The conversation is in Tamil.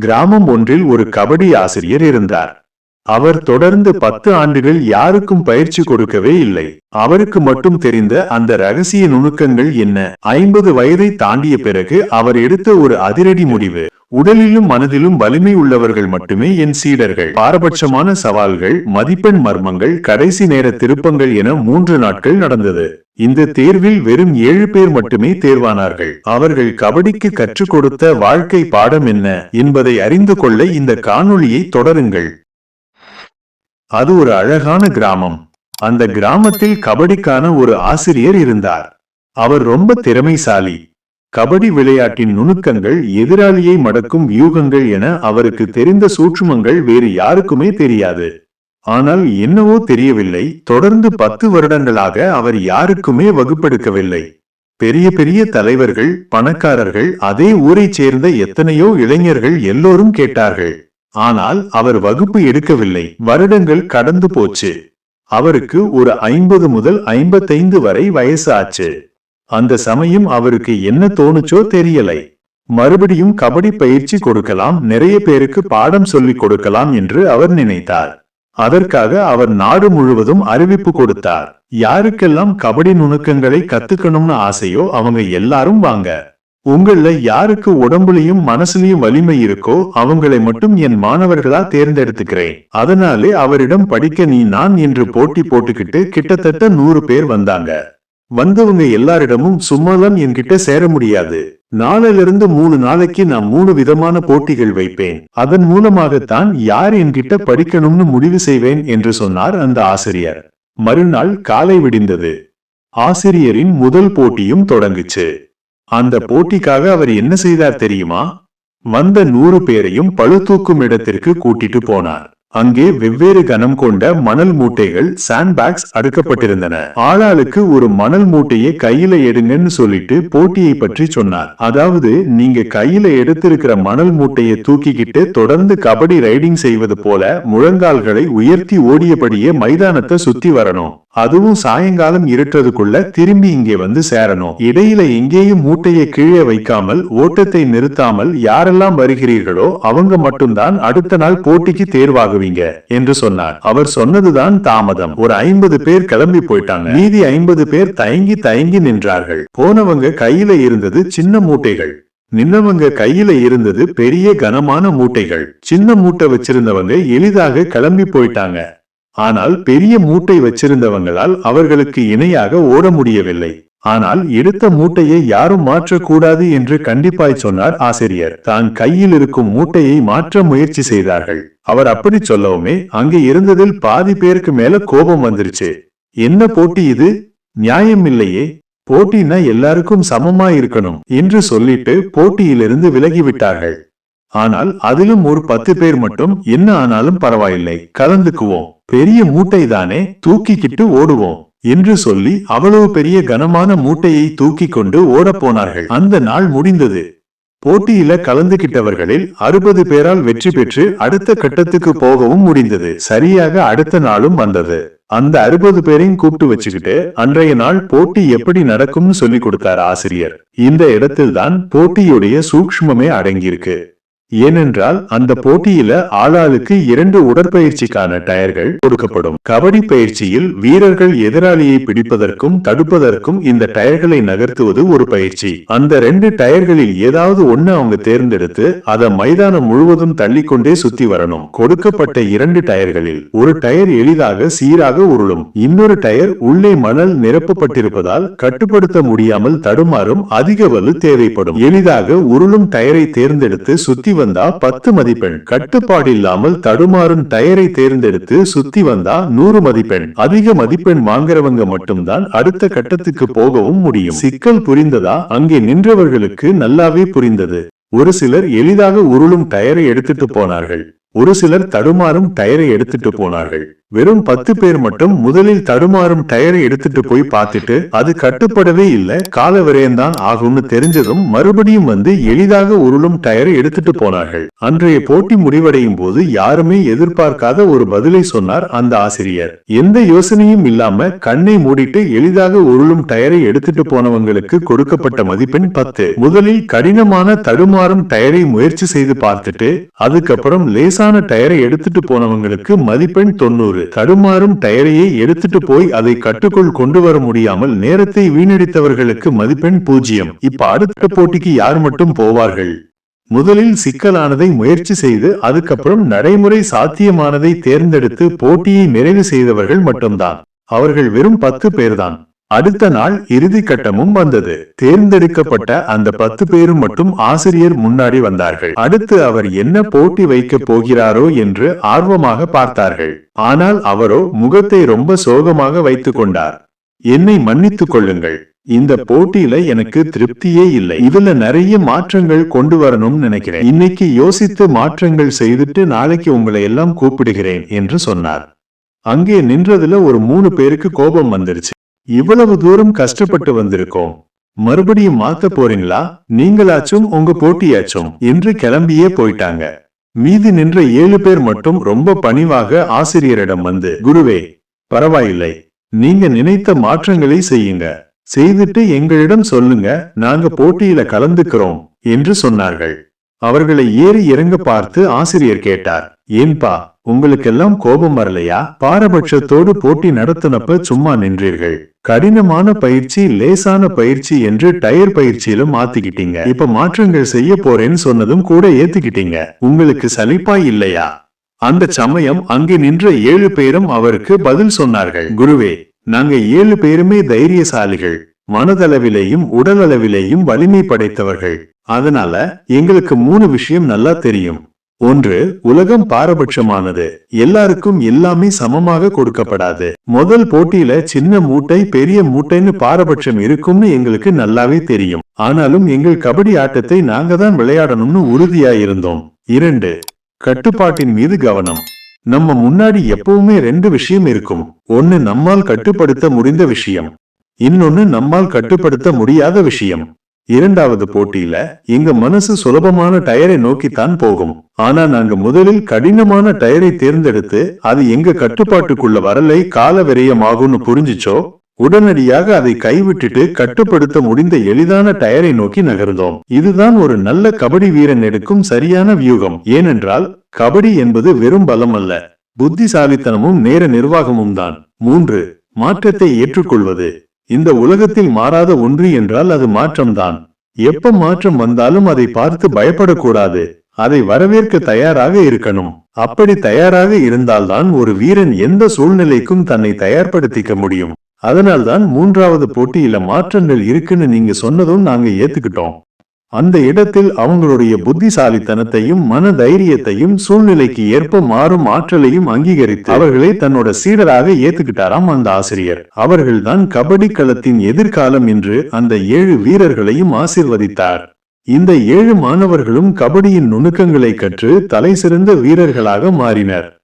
கிராமம் ஒன்றில் ஒரு கபடி ஆசிரியர் இருந்தார். அவர் தொடர்ந்து பத்து ஆண்டுகள் யாருக்கும் பயிற்சி கொடுக்கவே இல்லை. அவருக்கு மட்டும் தெரிந்த அந்த ரகசிய நுணுக்கங்கள் என்ன? ஐம்பது வயதை தாண்டிய பிறகு அவர் எடுத்த ஒரு அதிரடி முடிவு. உடலிலும் மனதிலும் வலிமை உள்ளவர்கள் மட்டுமே என் சீடர்கள். பாரபட்சமான சவால்கள் மதிப்பெண் மர்மங்கள் கடைசி நேர திருப்பங்கள் என மூன்று நாட்கள் நடந்தது. இந்த தேர்வில் வெறும் ஏழு பேர் மட்டுமே தேர்வானார்கள். அவர்கள் கபடிக்கு கற்றுக் கொடுத்த வாழ்க்கை பாடம் என்ன என்பதை அறிந்து கொள்ள இந்த காணொளியை தொடருங்கள். அது ஒரு அழகான கிராமம். அந்த கிராமத்தில் கபடிக்கான ஒரு ஆசிரியர் இருந்தார். அவர் ரொம்ப திறமைசாலி. கபடி விளையாட்டின் நுணுக்கங்கள் எதிராளியை மடக்கும் வியூகங்கள் என அவருக்கு தெரிந்த சூட்சுமங்கள் வேறு யாருக்குமே தெரியாது. ஆனால் என்னவோ தெரியவில்லை. தொடர்ந்து பத்து வருடங்களாக அவர் யாருக்குமே வகுப்பெடுக்கவில்லை. பெரிய பெரிய தலைவர்கள் பணக்காரர்கள் அதே ஊரைச் சேர்ந்த எத்தனையோ இளைஞர்கள் எல்லோரும் கேட்டார்கள். ஆனால் அவர் வகுப்பு எடுக்கவில்லை. வருடங்கள் கடந்து போச்சு. அவருக்கு ஒரு ஐம்பது முதல் ஐம்பத்தைந்து வரை வயசு ஆச்சு அந்த சமயம் அவருக்கு என்ன தோணுச்சோ தெரியலை. மறுபடியும் கபடி பயிற்சி கொடுக்கலாம் நிறைய பேருக்கு பாடம் சொல்லிக் கொடுக்கலாம் என்று அவர் நினைத்தார். அதற்காக அவர் நாடு முழுவதும் அறிவிப்பு கொடுத்தார். யாருக்கெல்லாம் கபடி நுணுக்கங்களை கத்துக்கணும்னு ஆசையோ அவங்க எல்லாரும் வாங்க. உங்கள யாருக்கு உடம்புலயும் மனசுலயும் வலிமை இருக்கோ அவங்களை மட்டும் என் மாணவர்களா தேர்ந்தெடுத்துக்கிறேன். அதனாலே அவரிடம் படிக்க நீ நான் என்று போட்டி போட்டுக்கிட்டு கிட்டத்தட்ட நூறு பேர் வந்தாங்க. வந்தவங்க எல்லாரிடமும் சும்மாதான் என்கிட்ட சேர முடியாது. நாளிலிருந்து மூணு நாளைக்கு நான் மூணு விதமான போட்டிகள் வைப்பேன். அதன் மூலமாகத்தான் யார் என்கிட்ட படிக்கணும்னு முடிவு செய்வேன் என்று சொன்னார் அந்த ஆசிரியர். மறுநாள் காலை விடிந்தது. ஆசிரியரின் முதல் போட்டியும் தொடங்குச்சு. அந்த போட்டிக்காக அவர் என்ன செய்தார் தெரியுமா? வந்த நூறு பேரையும் பழுதூக்கும் இடத்திற்கு கூட்டிட்டு போனார். அங்கே வெவ்வேறு கனம் கொண்ட மணல் மூட்டைகள் சாண்ட்பேக்ஸ் அடுக்கப்பட்டிருந்தன ஆளாளுக்கு ஒரு மணல் மூட்டையை கையில எடுங்கன்னு சொல்லிட்டு போட்டியை பற்றி சொன்னார். அதாவது நீங்க கையில எடுத்திருக்கிற மணல் மூட்டையை தூக்கிக்கிட்டு தொடர்ந்து கபடி ரைடிங் செய்வது போல முழங்கால்களை உயர்த்தி ஓடியபடியே மைதானத்தை சுத்தி வரணும். அதுவும் சாயங்காலம் இருட்டுறதுக்குள்ள திரும்பி இங்கே வந்து சேரணும். இடையில எங்கேயும் மூட்டையை கீழே வைக்காமல் ஓட்டத்தை நிறுத்தாமல் யாரெல்லாம் வருகிறீர்களோ அவங்க மட்டும்தான் அடுத்த நாள் போட்டிக்கு தேர்வாகுவீங்க என்று சொன்னார். அவர் சொன்னதுதான் தாமதம். ஒரு ஐம்பது பேர் கிளம்பி போயிட்டாங்க. மீதி ஐம்பது பேர் தயங்கி தயங்கி நின்றார்கள். போனவங்க கையில இருந்தது சின்ன மூட்டைகள். நின்னவங்க கையில இருந்தது பெரிய கனமான மூட்டைகள். சின்ன மூட்டை வச்சிருந்தவங்க எளிதாக கிளம்பி போயிட்டாங்க. ஆனால் பெரிய மூட்டை வச்சிருந்தவங்களால் அவர்களுக்கு இணையாக ஓட முடியவில்லை. ஆனால் எடுத்த மூட்டையை யாரும் மாற்றக்கூடாது என்று கண்டிப்பாய் சொன்னார் ஆசிரியர். தான் கையில் இருக்கும் மூட்டையை மாற்ற முயற்சி செய்தார்கள். அவர் அப்படி சொல்லவுமே அங்கே இருந்ததில் பாதி பேருக்கு மேல கோபம் வந்துருச்சு. என்ன போட்டி இது? நியாயம் இல்லையே. போட்டினா எல்லாருக்கும் சமமா இருக்கணும் என்று சொல்லிட்டு போட்டியிலிருந்து விலகிவிட்டார்கள். ஆனால் அதிலும் ஒரு பத்து பேர் மட்டும் என்ன ஆனாலும் பரவாயில்லை. கலந்துக்குவோம். பெரிய மூட்டை தானே தூக்கிக்கிட்டு ஓடுவோம். என்று சொல்லி அவ்வளவு பெரிய கனமான மூட்டையை தூக்கி கொண்டு ஓடப்போனார்கள் அந்த நாள் முடிந்தது. போட்டியில கலந்துகிட்டவர்களில் அறுபது பேரால் வெற்றி பெற்று அடுத்த கட்டத்துக்கு போகவும் முடிந்தது. சரியாக அடுத்த நாளும் வந்தது. அந்த அறுபது பேரையும் கூப்பிட்டு வச்சுக்கிட்டு அன்றைய நாள் போட்டி எப்படி நடக்கும்னு சொல்லி கொடுத்தார் ஆசிரியர். இந்த இடத்தில்தான் போட்டியுடைய சூக்ஷ்மமே அடங்கியிருக்கு. ஏனென்றால் அந்த போட்டியில ஆளாளுக்கு இரண்டு உடற்பயிற்சிக்கான டயர்கள் கொடுக்கப்படும். கபடி பயிற்சியில் வீரர்கள் எதிராளியை பிடிப்பதற்கும் தடுப்பதற்கும் இந்த டயர்களை நகர்த்துவது ஒரு பயிற்சி. அந்த ரெண்டு டயர்களில் ஏதாவது ஒண்ணு அவங்க தேர்ந்தெடுத்து அதை மைதானம் முழுவதும் தள்ளிக்கொண்டே சுத்தி வரணும். கொடுக்கப்பட்ட இரண்டு டயர்களில் ஒரு டயர் எளிதாக சீராக உருளும். இன்னொரு டயர் உள்ளே மணல் நிரப்பப்பட்டிருப்பதால் கட்டுப்படுத்த முடியாமல் தடுமாறும் அதிக வலு தேவைப்படும். எளிதாக உருளும் டயரை தேர்ந்தெடுத்து சுத்தி வந்தா பத்து மதிப்பெண். கட்டுப்பாடு இல்லாமல் தடுமாறும் டயரை தேர்ந்தெடுத்து சுத்தி வந்தா நூறு மதிப்பெண். அதிக மதிப்பெண் வாங்குறவங்க மட்டும்தான் அடுத்த கட்டத்துக்கு போகவும் முடியும். சிக்கல் புரிந்ததா? அங்கே நின்றவர்களுக்கு நல்லாவே புரிந்தது. ஒரு சிலர் எளிதாக உருளும் டயரை எடுத்துட்டு போனார்கள். ஒரு சிலர் தடுமாறும் டயரை எடுத்துட்டு போனார்கள். வெறும் பத்து பேர் மட்டும் முதலில் தடுமாறும் டயரை எடுத்துட்டு போய் பார்த்துட்டு அது கட்டுப்படவே இல்ல. கால விரயம்தான் ஆகும்னு தெரிஞ்சதும் மறுபடியும் வந்து எளிதாக உருளும் டயரை எடுத்துட்டு போனார்கள். அன்றைய போட்டி முடிவடையும் போது யாருமே எதிர்பார்க்காத ஒரு பதிலை சொன்னார் அந்த ஆசிரியர். எந்த யோசனையும் இல்லாம கண்ணை மூடிட்டு எளிதாக உருளும் டயரை எடுத்துட்டு போனவங்களுக்கு கொடுக்கப்பட்ட மதிப்பெண் பத்து. முதலில் கடினமான தடுமாறும் டயரை முயற்சி செய்து பார்த்துட்டு அதுக்கப்புறம் லேசான டயரை எடுத்துட்டு போனவங்களுக்கு மதிப்பெண் தொண்ணூறு. தடுமாறும் டயரையை எடுத்துட்டு போய் அதை கட்டுக்குள் கொண்டு வர முடியாமல் நேரத்தை வீணடித்தவர்களுக்கு மதிப்பெண் பூஜ்ஜியம் இப்ப அடுத்த போட்டிக்கு யார் மட்டும் போவார்கள்? முதலில் சிக்கலானதை முயற்சி செய்து அதுக்கப்புறம் நடைமுறை சாத்தியமானதை தேர்ந்தெடுத்து போட்டியை நிறைவு செய்தவர்கள் மட்டும்தான். அவர்கள் வெறும் பத்து பேர்தான். அடுத்த நாள் இறுதி கட்டமும் வந்தது. தேர்ந்தெடுக்கப்பட்ட அந்த பத்து பேரும் மட்டும் ஆசிரியர் முன்னாடி வந்தார்கள். அடுத்து அவர் என்ன போட்டி வைக்க போகிறாரோ என்று ஆர்வமாக பார்த்தார்கள். ஆனால் அவரோ முகத்தை ரொம்ப சோகமாக வைத்துக் கொண்டார். என்னை மன்னித்துக் கொள்ளுங்கள். இந்த போட்டியில எனக்கு திருப்தியே இல்லை. இதுல நிறைய மாற்றங்கள் கொண்டு வரணும்னு நினைக்கிறேன். இன்னைக்கு யோசித்து மாற்றங்கள் செய்துட்டு நாளைக்கு உங்களை எல்லாம் கூப்பிடுகிறேன் என்று சொன்னார். அங்கே நின்றதுல ஒரு மூணு பேருக்கு கோபம் வந்துருச்சு. இவ்வளவு தூரம் கஷ்டப்பட்டு வந்திருக்கோம். மறுபடியும் மாத்த போறீங்களா? நீங்களாச்சும் உங்க போட்டியாச்சும். என்று கிளம்பியே போயிட்டாங்க. மீதி நின்ற ஏழு பேர் மட்டும் ரொம்ப பணிவாக ஆசிரியரிடம் வந்து குருவே பரவாயில்லை. நீங்க நினைத்த மாற்றங்களை செய்யுங்க. செய்துட்டு எங்களிடம் சொல்லுங்க. நாங்க போட்டியில கலந்துக்கிறோம் என்று சொன்னார்கள். அவர்களை ஏறி இறங்க பார்த்து ஆசிரியர் கேட்டார் ஏன்பா உங்களுக்கெல்லாம் கோபம் வரலையா? பாரபட்சத்தோடு போட்டி நடத்தினப்ப சும்மா நின்றீர்கள். கடினமான பயிற்சி லேசான பயிற்சி என்று டயர் பயிற்சியில மாத்திக்கிட்டீங்க. இப்ப மாற்றங்கள் செய்ய போறேன்னு சொன்னதும் கூட ஏத்துக்கிட்டீங்க. உங்களுக்கு சலிப்பாய் இல்லையா? அந்த சமயம் அங்கே நின்ற ஏழு பேரும் அவருக்கு பதில் சொன்னார்கள் குருவே நாங்க ஏழு பேருமே தைரியசாலிகள். மனதளவிலேயும் உடலளவிலேயும் வலிமை படைத்தவர்கள். அதனால எங்களுக்கு மூணு விஷயம் நல்லா தெரியும். ஒன்று உலகம் பாரபட்சமானது. எல்லாருக்கும் எல்லாமே சமமாக கொடுக்கப்படாது. முதல் போட்டியில சின்ன மூட்டை பெரிய மூட்டைன்னு பாரபட்சம் இருக்கும்னு எங்களுக்கு நல்லாவே தெரியும். ஆனாலும் எங்கள் கபடி ஆட்டத்தை நாங்க தான் விளையாடணும்னு உறுதியா இருந்தோம் இரண்டு கட்டுப்பாட்டின் மீது கவனம். நம்ம முன்னாடி எப்பவுமே ரெண்டு விஷயம் இருக்கும். ஒன்னு நம்மால் கட்டுப்படுத்த முடிந்த விஷயம். இன்னொன்னு நம்மால் கட்டுப்படுத்த முடியாத விஷயம். இரண்டாவது போட்டியில எங்க மனசு சுலபமான டயரை நோக்கித்தான் போகும். ஆனா நாங்க முதலில் கடினமான டயரை தேர்ந்தெடுத்து அது எங்க கட்டுப்பாட்டுக்குள்ள வரலை கால விரயமாகும்னு புரிஞ்சிச்சோ? உடனடியாக அதை கைவிட்டுட்டு கட்டுப்படுத்த முடிந்த எளிதான டயரை நோக்கி நகர்ந்தோம். இதுதான் ஒரு நல்ல கபடி வீரன் எடுக்கும் சரியான வியூகம். ஏனென்றால் கபடி என்பது வெறும் பலம் அல்ல புத்திசாலித்தனமும் நேர நிர்வாகமும் தான். மூன்று மாற்றத்தை ஏற்றுக்கொள்வது. இந்த உலகத்தில் மாறாத ஒன்று என்றால் அது மாற்றம்தான். எப்ப மாற்றம் வந்தாலும் அதை பார்த்து பயப்படக்கூடாது. அதை வரவேற்க தயாராக இருக்கணும். அப்படி தயாராக இருந்தால்தான் ஒரு வீரன் எந்த சூழ்நிலைக்கும் தன்னை தயார்படுத்திக்க முடியும். அதனால்தான் மூன்றாவது போட்டியில மாற்றங்கள் இருக்குன்னு நீங்க சொன்னதும் நாங்க ஏத்துக்கிட்டோம். அந்த இடத்தில் அவங்களுடைய புத்திசாலித்தனத்தையும் மன தைரியத்தையும் சூழ்நிலைக்கு ஏற்ப மாறும் ஆற்றலையும் அங்கீகரித்து அவர்களை தன்னோட சீடராக ஏத்துக்கிட்டாராம் அந்த ஆசிரியர். அவர்கள்தான் கபடி களத்தின் எதிர்காலம் என்று அந்த ஏழு வீரர்களையும் ஆசிர்வதித்தார். இந்த ஏழு மாணவர்களும் கபடியின் நுணுக்கங்களை கற்று தலை சிறந்த வீரர்களாக மாறினர்.